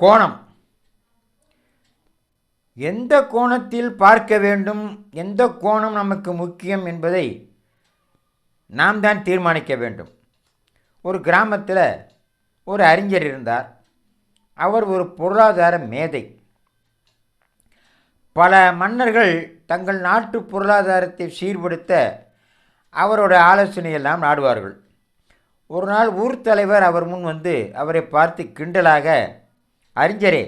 கோணம். எந்த கோணத்தில் பார்க்க வேண்டும் எந்த கோணம் நமக்கு முக்கியம் என்பதை நாம் தான் தீர்மானிக்க வேண்டும். ஒரு கிராமத்தில் ஒரு அறிஞர் இருந்தார். அவர் ஒரு பொருளாதார மேதை. பல மன்னர்கள் தங்கள் நாட்டு பொருளாதாரத்தை சீர்படுத்த அவரோட ஆலோசனையெல்லாம் நாடுவார்கள். ஒரு நாள் ஊர் தலைவர் அவர் முன் வந்து அவரை பார்த்து கிண்டலாக அறிஞரே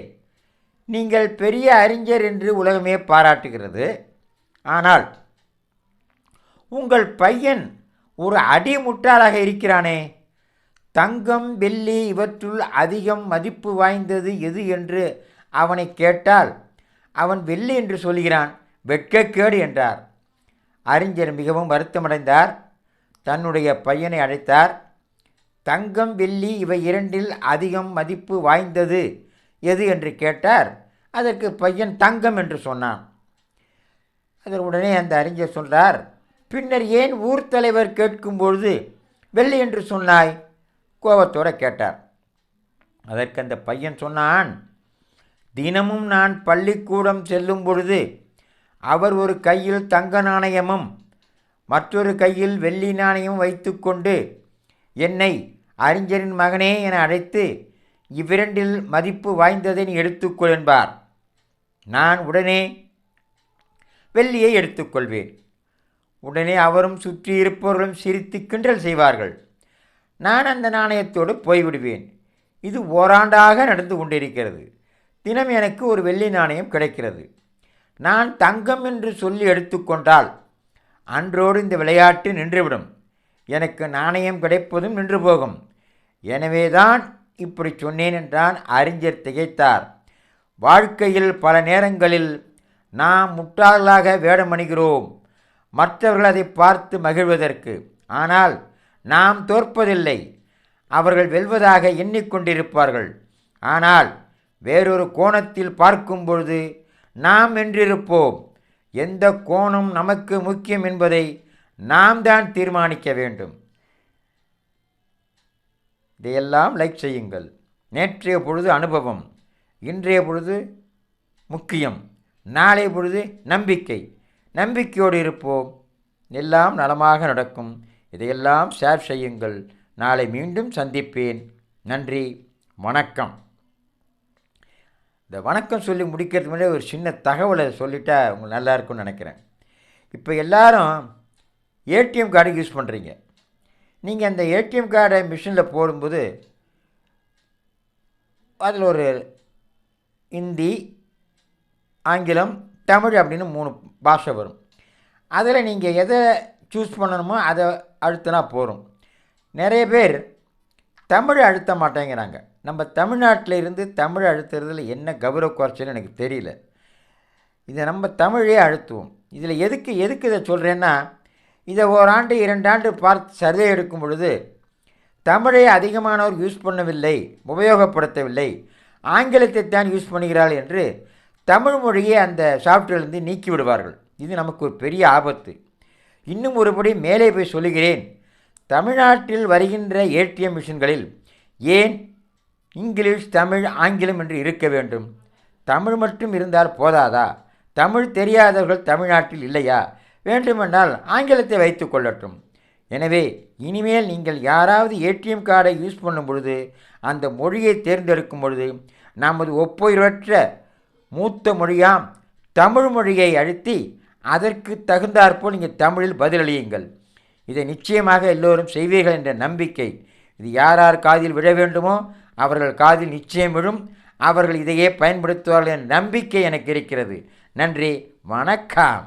நீங்கள் பெரிய அறிஞர் என்று உலகமே பாராட்டுகிறது. ஆனால் உங்கள் பையன் ஒரு அடிமுட்டாளாக இருக்கிறானே தங்கம் வெள்ளி இவற்றுள் அதிகம் மதிப்பு வாய்ந்தது எது என்று அவனை கேட்டால் அவன் வெள்ளி என்று சொல்கிறான் வெட்கக்கேடு என்றார். அறிஞர் மிகவும் வருத்தமடைந்தார். தன்னுடைய பையனை அழைத்தார். தங்கம் வெள்ளி இவை இரண்டில் அதிகம் மதிப்பு வாய்ந்தது எது என்று கேட்டார். அதற்கு பையன் தங்கம் என்று சொன்னான். அதற்கு உடனே அந்த அறிஞர் சொல்கிறார் பின்னர் ஏன் ஊர் தலைவர் கேட்கும்பொழுது வெள்ளி என்று சொன்னாய்? கோபத்தோடு கேட்டார். அதற்கு அந்த பையன் சொன்னான் தினமும் நான் பள்ளிக்கூடம் செல்லும் பொழுது அவர் ஒரு கையில் தங்க நாணயமும் மற்றொரு கையில் வெள்ளி நாணயம் வைத்துக்கொண்டு என்னை அறிஞரின் மகனே என அழைத்து இவ்விரண்டில் மதிப்பு வாய்ந்ததை நீ எடுத்துக்கொள் என்பார். நான் உடனே வெள்ளியை எடுத்துக்கொள்வேன். உடனே அவரும் சுற்றி இருப்பவர்களும் சிரித்து கிண்டல் செய்வார்கள். நான் அந்த நாணயத்தோடு போய்விடுவேன். இது ஓராண்டாக நடந்து கொண்டிருக்கிறது. தினம் எனக்கு ஒரு வெள்ளி நாணயம் கிடைக்கிறது. நான் தங்கம் என்று சொல்லி எடுத்துக்கொண்டால் அன்றோடு இந்த விளையாட்டு நின்றுவிடும். எனக்கு நாணயம் கிடைப்பதும் நின்று போகும். எனவேதான் இப்படி சொன்னேன் என்றான் அறிஞர் திகைத்தார். வாழ்க்கையில் பல நேரங்களில் நாம் முட்டாளாக வேடமணிகிறோம். மற்றவர்கள் அதை பார்த்து மகிழ்வதற்கு. ஆனால் நாம் தோற்பதில்லை. அவர்கள் வெல்வதாக எண்ணிக்கொண்டிருப்பார்கள். ஆனால் வேறொரு கோணத்தில் பார்க்கும் பொழுது நாம் வென்றிருப்போம் எந்த கோணம் நமக்கு முக்கியம் என்பதை நாம் தான் தீர்மானிக்க வேண்டும். இதையெல்லாம் லைக் செய்யுங்கள். நேற்றைய பொழுது அனுபவம் இன்றைய பொழுது முக்கியம் நாளைய பொழுது நம்பிக்கை. நம்பிக்கையோடு இருப்போம். எல்லாம் நலமாக நடக்கும். இதையெல்லாம் ஷேர் செய்யுங்கள். நாளை மீண்டும் சந்திப்பேன். நன்றி வணக்கம். இந்த வணக்கம் சொல்லி முடிக்கிறதுக்கு முன்னாடி ஒரு சின்ன தகவலை சொல்லிட்டா உங்களுக்கு நல்லா இருக்கும்னு நினைக்கிறேன். இப்போ எல்லாரும் ஏடிஎம் கார்டு யூஸ் பண்ணுறீங்க நீங்கள் அந்த ஏடிஎம் கார்டை மிஷினில் போடும்போது அதில் ஒரு ஹிந்தி ஆங்கிலம் தமிழ் அப்படின்னு மூணு பாஷை வரும். அதில் நீங்கள் எதை சூஸ் பண்ணணுமோ அதை அழுத்தினா போதும். நிறைய பேர் தமிழ் அழுத்த மாட்டேங்கிறாங்க. நம்ம தமிழ்நாட்டில் இருந்து தமிழ் அழுத்துறதுல என்ன கௌரவ குறைச்சல் எனக்கு தெரியல. இதை நம்ம தமிழே அழுத்துவோம். இதில் எதுக்கு எதுக்கு இதை சொல்கிறேன்னா இதை ஓராண்டு இரண்டாண்டு பார்த்து சர்வே எடுக்கும் பொழுது தமிழை அதிகமானோர் யூஸ் பண்ணவில்லை உபயோகப்படுத்தவில்லை. ஆங்கிலத்தை தான் யூஸ் பண்ணுகிறார்கள் என்று தமிழ் மொழியை அந்த சாஃப்ட்வேர்லேருந்து நீக்கி விடுவார்கள். இது நமக்கு ஒரு பெரிய ஆபத்து. இன்னும் ஒருபடி மேலே போய் சொல்லுகிறேன். தமிழ்நாட்டில் வருகின்ற ஏடிஎம் மிஷின்களில் ஏன் இங்கிலீஷ் தமிழ் ஆங்கிலம் என்று இருக்க வேண்டும்? தமிழ் மட்டும் இருந்தால் போதாதா? தமிழ் தெரியாதவர்கள் தமிழ்நாட்டில் இல்லையா? வேண்டுமென்றால் ஆங்கிலத்தை வைத்து கொள்ளட்டும். எனவே இனிமேல் நீங்கள் யாராவது ஏடிஎம் கார்டை யூஸ் பண்ணும் பொழுது அந்த மொழியை தேர்ந்தெடுக்கும் பொழுது நமது ஒப்புயர்வற்ற மூத்த மொழியாம் தமிழ் மொழியை அழுத்தி அதற்கு தகுந்தாற்போல் நீங்கள் தமிழில் பதிலளியுங்கள். இதை நிச்சயமாக எல்லோரும் செய்வீர்கள் என்ற நம்பிக்கை. இது யார் யார் காதில் விழ வேண்டுமோ அவர்கள் காதில் நிச்சயம் விழும் அவர்கள் இதையே பயன்படுத்துவார்கள் என்ற நம்பிக்கை எனக்கு இருக்கிறது. நன்றி வணக்கம்.